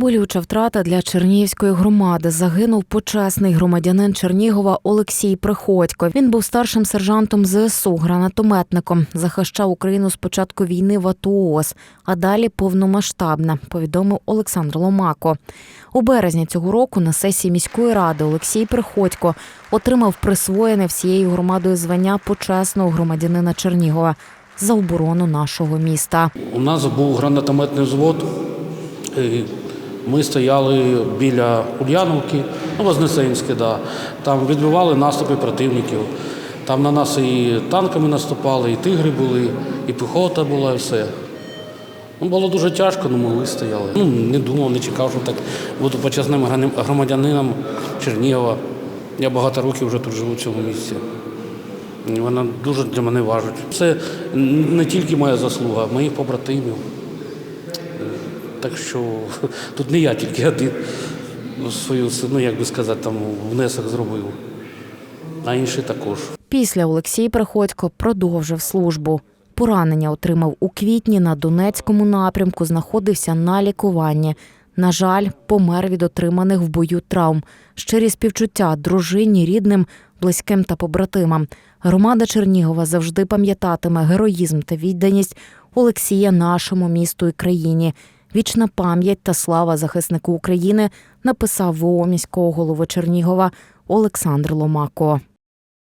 Болюча втрата для Чернігівської громади. Загинув почесний громадянин Чернігова Олексій Приходько. Він був старшим сержантом ЗСУ, гранатометником. Захищав Україну з початку війни в АТО а далі повномасштабна, повідомив Олександр Ломако. У березні цього року на сесії міської ради Олексій Приходько отримав присвоєне всією громадою звання почесного громадянина Чернігова за оборону нашого міста. У нас був гранатометний взвод. Ми стояли біля Ульяновки, ну, Вознесенське, да. там відбивали наступи противників. Там на нас і танками наступали, і тигри були, і піхота була, і все. Ну, було дуже тяжко, але ми вистояли. Ну, не думав, не чекав, що так буду почесним громадянином Чернігова. Я багато років вже тут живу в цьому місці. Вона дуже для мене важить. Це не тільки моя заслуга, моїх побратимів. Так що тут не я тільки один свою, ну як би сказати, там внесок зробив, а інші також. Після Олексій Приходько продовжив службу. Поранення отримав у квітні на Донецькому напрямку, знаходився на лікуванні. На жаль, помер від отриманих в бою травм. Щирі співчуття дружині, рідним, близьким та побратимам. Громада Чернігова завжди пам'ятатиме героїзм та відданість Олексія нашому місту і країні. Вічна пам'ять та слава захиснику України написав ВО міського голови Чернігова Олександр Ломако.